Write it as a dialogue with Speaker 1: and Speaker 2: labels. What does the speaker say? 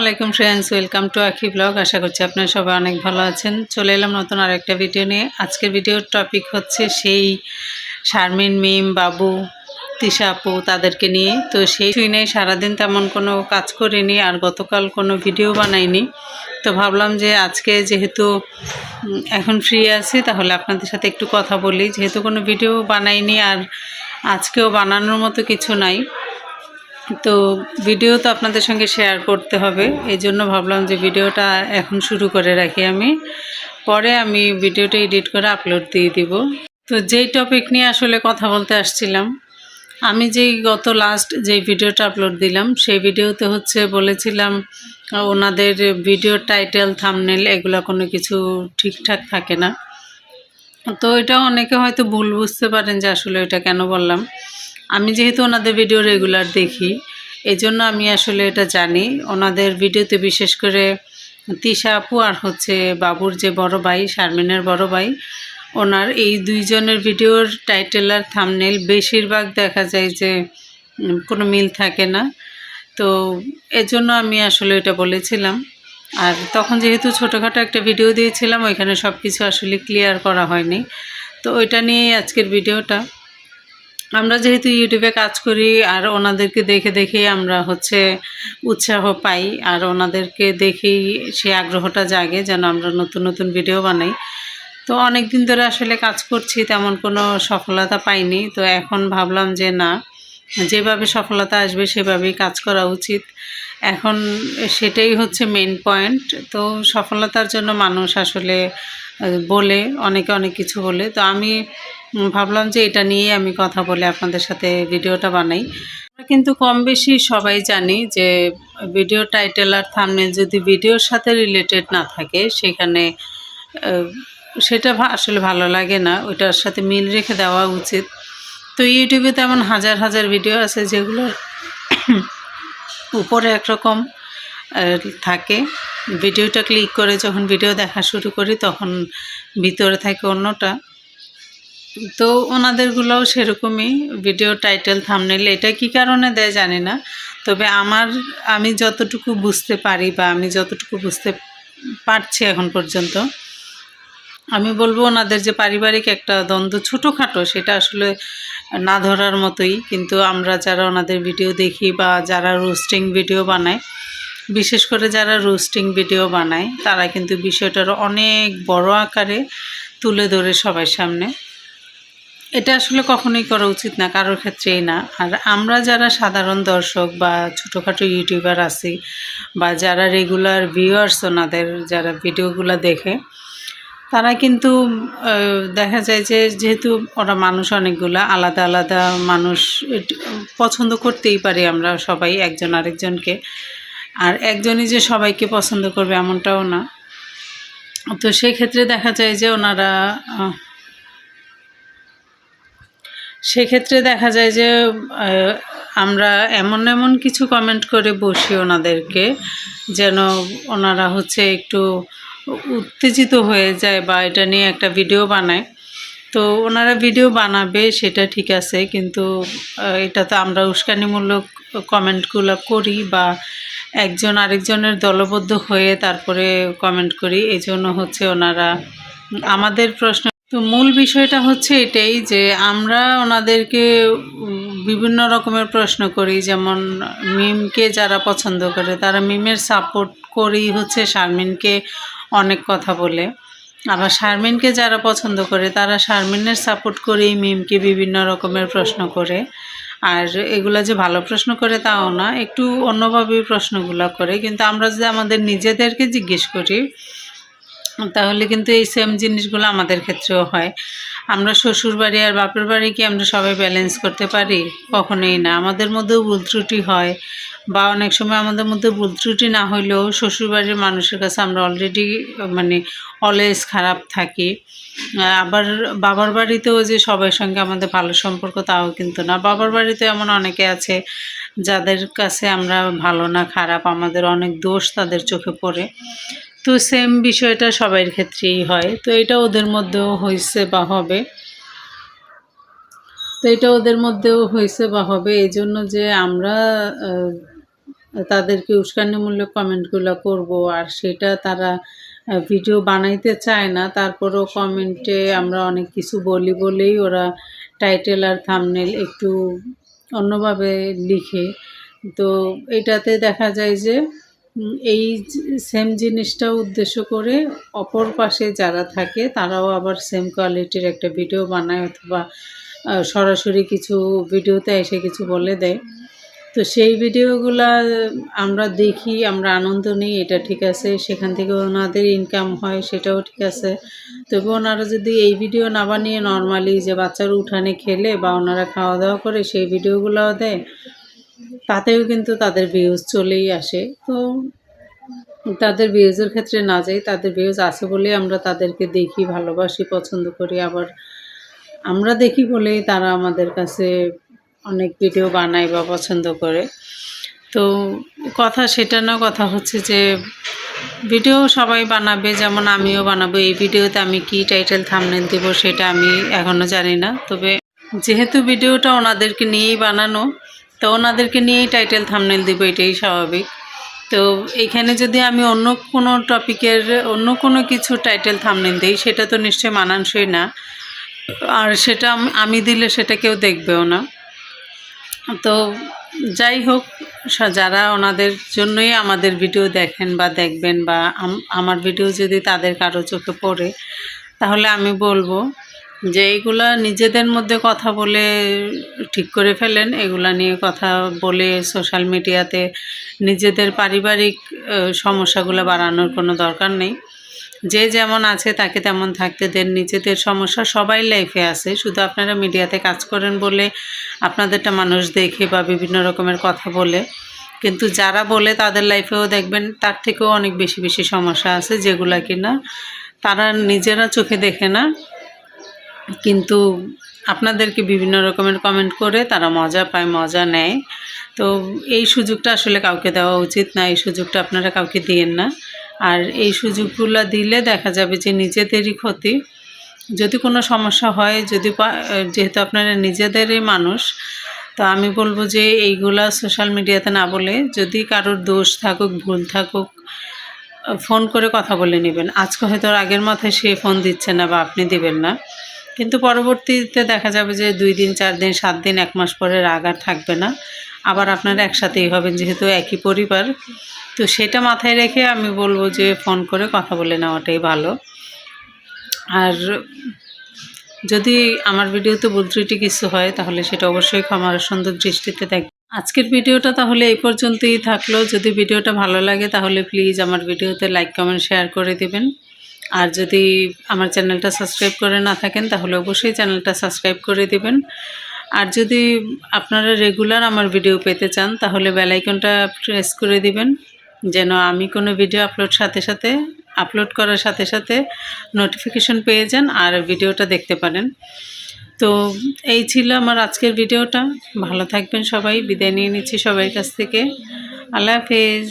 Speaker 1: আলাইকুম friends welcome to Akhi blog আশা করছি আপনারা সবাই অনেক ভালো আছেন। চলে এলাম নতুন আরেকটা ভিডিও নিয়ে। আজকের ভিডিওর টপিক হচ্ছে সেই শারমিন, মিম, বাবু, তিশা আপু তাদেরকে নিয়ে। তো সেই শুনে সারাদিন তেমন কোনো কাজ করিনি আর গতকাল কোনো ভিডিও বানাইনি। তো ভাবলাম যে আজকে যেহেতু এখন ফ্রি আছি, তাহলে আপনাদের সাথে একটু কথা বলি। যেহেতু কোনো ভিডিও বানাইনি আর আজকেও বানানোর মতো কিছু নাই। তো ভিডিও তো আপনাদের সঙ্গে শেয়ার করতে হবে। এই জন্য ভাবলাম যে ভিডিওটা এখন শুরু করে রাখি আমি। পরে আমি ভিডিওটা এডিট করে আপলোড দিয়ে দিব। তো যেই টপিক নিয়ে আসলে কথা বলতে আসছিলাম, আমি যেই গত লাস্ট যেই ভিডিওটা আপলোড দিলাম, সেই ভিডিওতে হচ্ছে বলেছিলাম, ওনাদের ভিডিও টাইটেল থামনেল এগুলো কোনো কিছু ঠিকঠাক থাকে না। তো এটা অনেকে হয়তো ভুল বুঝতে পারেন যে আসলে এটা কেন বললাম। আমি যেহেতু ওনাদের ভিডিও রেগুলার দেখি এই জন্য আমি আসলে এটা জানি। ওনাদের ভিডিওতে বিশেষ করে তিশা আপু আর হচ্ছে বাবুর যে বড় ভাই, শারমিনের বড় ভাই, ওনার এই দুইজনের ভিডিওর টাইটেল আর থামনেল বেশিরভাগ দেখা যায় যে কোনো মিল থাকে না। তো এজন্য আমি আসলে এটা বলেছিলাম। আর তখন যেহেতু ছোটোখাটো একটা ভিডিও দিয়েছিলাম, ওইখানে সব কিছু আসলে ক্লিয়ার করা হয়নি। তো ওইটা নিয়েই আজকের ভিডিওটা আমরা যেহেতু ইউটিউবে কাজ করি, আর ওনাদেরকে দেখে দেখেই আমরা হচ্ছে উৎসাহ পাই, আর ওনাদেরকে দেখেই সে আগ্রহটা জাগে যেন আমরা নতুন নতুন ভিডিও বানাই। তো অনেক দিন ধরে আসলে কাজ করছি, তেমন কোনো সফলতা পাইনি। তো এখন ভাবলাম যে না, যেভাবে সফলতা আসবে সেভাবেই কাজ করা উচিত। এখন সেটাই হচ্ছে মেন পয়েন্ট তো সফলতার জন্য মানুষ আসলে বলে, অনেকে অনেক কিছু বলে। তো আমি ভাবলাম যে এটা নিয়ে আমি কথা বলে আপনাদের সাথে ভিডিওটা বানাই। কিন্তু কম বেশি সবাই জানি যে ভিডিও টাইটেল আর থামনেল যদি ভিডিওর সাথে রিলেটেড না থাকে, সেখানে সেটা আসলে ভালো লাগে না। ওইটার সাথে মিল রেখে দেওয়া উচিত। তো ইউটিউবে তেমন হাজার হাজার ভিডিও আছে যেগুলো উপরে একরকম থাকে। ভিডিওটা ক্লিক করে যখন ভিডিও দেখা শুরু করি তখন ভিতরে থাকে অন্যটা। তো ওনাদেরগুলোও সেরকমই ভিডিও টাইটেল থামনেল এটা কি কারণে দেয় জানি না। তবে আমার, আমি যতটুকু বুঝতে পারি বা আমি যতটুকু বুঝতে পারছি এখন পর্যন্ত আমি বলব ওনাদের যে পারিবারিক একটা দ্বন্দ্ব ছোটোখাটো, সেটা আসলে না ধরার মতোই। কিন্তু আমরা যারা ওনাদের ভিডিও দেখি বা যারা রোস্টিং ভিডিও বানায়, বিশেষ করে যারা রোস্টিং ভিডিও বানায়, তারা কিন্তু বিষয়টার অনেক বড় আকারে তুলে ধরে সবার সামনে। এটা আসলে কখনোই করা উচিত না, কারোর ক্ষেত্রেই না। আর আমরা যারা সাধারণ দর্শক বা ছোটোখাটো ইউটিউবার আছি বা যারা রেগুলার ভিউয়ার্স ওনাদের, যারা ভিডিওগুলো দেখে তারা কিন্তু দেখা যায় যে যেহেতু ওরা মানুষ অনেকগুলা, আলাদা আলাদা মানুষ পছন্দ করতেই পারি আমরা সবাই একজন আরেকজনকে। আর একজনই যে সবাইকে পছন্দ করবে এমনটাও না। তো সেক্ষেত্রে দেখা যায় যে ওনারা সেক্ষেত্রে দেখা যায় যে আমরা এমন এমন কিছু কমেন্ট করে বসি ওনাদেরকে, যেন ওনারা হচ্ছে একটু উত্তেজিত হয়ে যায় বা এটা নিয়ে একটা ভিডিও বানায়। তো ওনারা ভিডিও বানাবে, সেটা ঠিক আছে, কিন্তু এটা তো আমরা উস্কানিমূলক কমেন্টগুলো করি বা একজন আরেকজনের দলবদ্ধ হয়ে তারপরে কমেন্ট করি। এই জন্য হচ্ছে ওনারা, আমাদের প্রশ্ন, তো মূল বিষয়টা হচ্ছে এটাই যে আমরা ওনাদেরকে, বিভিন্ন রকমের প্রশ্ন করি, যেমন মিমকে যারা পছন্দ করে, তারা মিমের সাপোর্ট করেই হচ্ছে শারমিনকে অনেক কথা বলে। আবার শারমিনকে যারা পছন্দ করে, তারা শারমিনের সাপোর্ট করেই মিমকে বিভিন্ন রকমের প্রশ্ন করে। আর এগুলো যে ভালো প্রশ্ন করে তাও না, একটু অন্যভাবে প্রশ্নগুলো করে। কিন্তু আমরা যদি আমাদের নিজেদেরকে জিজ্ঞেস করি, তাহলে কিন্তু এই সেম জিনিসগুলো আমাদের ক্ষেত্রেও হয়। আমরা শ্বশুর বাড়ি আর বাপের বাড়ি কি আমরা সবাই ব্যালেন্স করতে পারি? কখনোই না। আমাদের মধ্যেও ভুল ত্রুটি হয়। বা অনেক সময় আমাদের মধ্যে ভুল ত্রুটি না হলেও শ্বশুর বাড়ির মানুষের কাছে আমরা অলরেডি মানে অলওয়েজ খারাপ থাকি। আবার বাবার বাড়িতেও যে সবার সঙ্গে আমাদের ভালো সম্পর্ক তাও কিন্তু না। বাবার বাড়িতে এমন অনেকে আছে যাদের কাছে আমরা ভালো না, খারাপ, আমাদের অনেক দোষ তাদের চোখে পড়ে। তো সেম বিষয়টা সবার ক্ষেত্রেই হয়। তো এটা ওদের মধ্যেও হয়েছে বা হবে। তো এটা ওদের মধ্যেও হয়েছে বা হবে। এই জন্য যে আমরা তাদেরকে উস্কানিমূলক কমেন্টগুলো করব আর সেটা তারা ভিডিও বানাইতে চায় না, তারপরেও কমেন্টে আমরা অনেক কিছু বলি বলেই ওরা টাইটেল আর থামনেল একটু অন্যভাবে লিখে। তো এটাতে দেখা যায় যে এই সেম জিনিসটা উদ্দেশ্য করে অপর পাশে যারা থাকে, তারাও আবার সেম কোয়ালিটির একটা ভিডিও বানায় অথবা সরাসরি কিছু ভিডিওতে এসে কিছু বলে দেয়। তো সেই ভিডিওগুলা আমরা দেখি, আমরা আনন্দ নিই, এটা ঠিক আছে, সেখান থেকে ওনাদের ইনকাম হয়, সেটাও ঠিক আছে। তবে ওনারা যদি এই ভিডিও না বানিয়ে নর্মালি যে বাচ্চার উঠানে খেলে বা ওনারা খাওয়া দাওয়া করে, সেই ভিডিওগুলোও দেয়। তাতেও কিন্তু তাদের ভিউজ চলেই আসে। তো তাদের ভিউজের ক্ষেত্রে না যাই, তাদের ভিউজ আছে বলেই আমরা তাদেরকে দেখি, ভালোবাসি, পছন্দ করি। আবার আমরা দেখি বলেই তারা আমাদের কাছে অনেক ভিডিও বানায় বা পছন্দ করে। তো কথা সেটা না, কথা হচ্ছে যে ভিডিও সবাই বানাবে, যেমন আমিও বানাবো। এই ভিডিওতে আমি কি টাইটেল থামনেল দেবো সেটা আমি এখনও জানি না। তবে যেহেতু ভিডিওটা ওনাদেরকে নিয়েই বানানো তো ওনাদেরকে নিয়েই টাইটেল থামনেল দেবো, এটাই স্বাভাবিক। তো এখানে যদি আমি অন্য কোনো টপিকের অন্য কোনো কিছু টাইটেল থামনেল দিই, সেটা তো নিশ্চয়ই মানানসই না। আর সেটা আমি দিলে সেটা কেউ দেখবেও না। তো যাই হোক যারা ওনাদের জন্যই আমাদের ভিডিও দেখেন বা দেখবেন বা আম- আমার ভিডিও যদি তাদের কারও চোখে পড়ে, তাহলে আমি বলব যে এইগুলা নিজেদের মধ্যে কথা বলে ঠিক করে ফেলেন, এগুলা নিয়ে কথা বলে সোশ্যাল মিডিয়াতে নিজেদের পারিবারিক সমস্যাগুলো বাড়ানোর কোনো দরকার নেই। যে যেমন আছে তাকে তেমন থাকতে দেন, নিজেদের সমস্যা সবাই লাইফে আছে, শুধু আপনারা মিডিয়াতে কাজ করেন বলে আপনাদেরটা মানুষ দেখে বা বিভিন্ন রকমের কথা বলে। কিন্তু যারা বলে তাদের লাইফেও দেখবেন তার থেকেও অনেক বেশি বেশি সমস্যা আছে যেগুলা কিনা তারা নিজেরা চোখে দেখে না। কিন্তু আপনাদেরকে বিভিন্ন রকমের কমেন্ট করে তারা মজা পায়, মজা নেয়। তো এই সুযোগটা আসলে কাউকে দেওয়া উচিত না, এই সুযোগটা আপনারা কাউকে দিয়েন না। আর এই সুযোগগুলো দিলে দেখা যাবে যে নিজেদেরই ক্ষতি। যদি কোনো সমস্যা হয়, যদি যেহেতু আপনারা নিজেদেরই মানুষ, তো আমি বলব যে এইগুলা সোশ্যাল মিডিয়াতে না বলে যদি কারোর দোষ থাকুক, ভুল থাকুক ফোন করে কথা বলে নেবেন। আজকে হয়তো আগের মাথায় সে ফোন দিচ্ছে না বা আপনি দিবেন না। কিন্তু পরবর্তীতে দেখা যাবে যে দুই দিন, চার দিন, সাত দিন, এক মাস পরে রাগ আর থাকবে না। আবার আপনারা একসাথেই হবেন, যেহেতু একই পরিবার। তো সেটা মাথায় রেখে আমি বলব যে ফোন করে কথা বলে নেওয়াটাই ভালো। আর যদি আমার ভিডিওতে ত্রুটি কিছু হয়, তাহলে সেটা অবশ্যই ক্ষমার সুন্দর দৃষ্টিতে দেখ আজকের ভিডিওটা তাহলে এই পর্যন্তই থাকল। যদি ভিডিওটা ভালো লাগে, তাহলে প্লিজ আমার ভিডিওতে লাইক কমেন্ট শেয়ার করে দিবেন। আর যদি আমার চ্যানেলটা সাবস্ক্রাইব করে না থাকেন, তাহলে অবশ্যই চ্যানেলটা সাবস্ক্রাইব করে দিবেন। আর যদি আপনারা রেগুলার আমার ভিডিও পেতে চান, তাহলে বেলাইকনটা প্রেস করে দিবেন, যেন আমি কোনো ভিডিও আপলোড সাথে সাথে, আপলোড করার সাথে সাথে নোটিফিকেশন পেয়ে যান আর ভিডিওটা দেখতে পারেন। তো এই ছিল আমার আজকের ভিডিওটা। ভালো থাকবেন সবাই, বিদায় নিয়ে নিচ্ছি সবাই কাছ থেকে। আল্লাহ হাফেজ।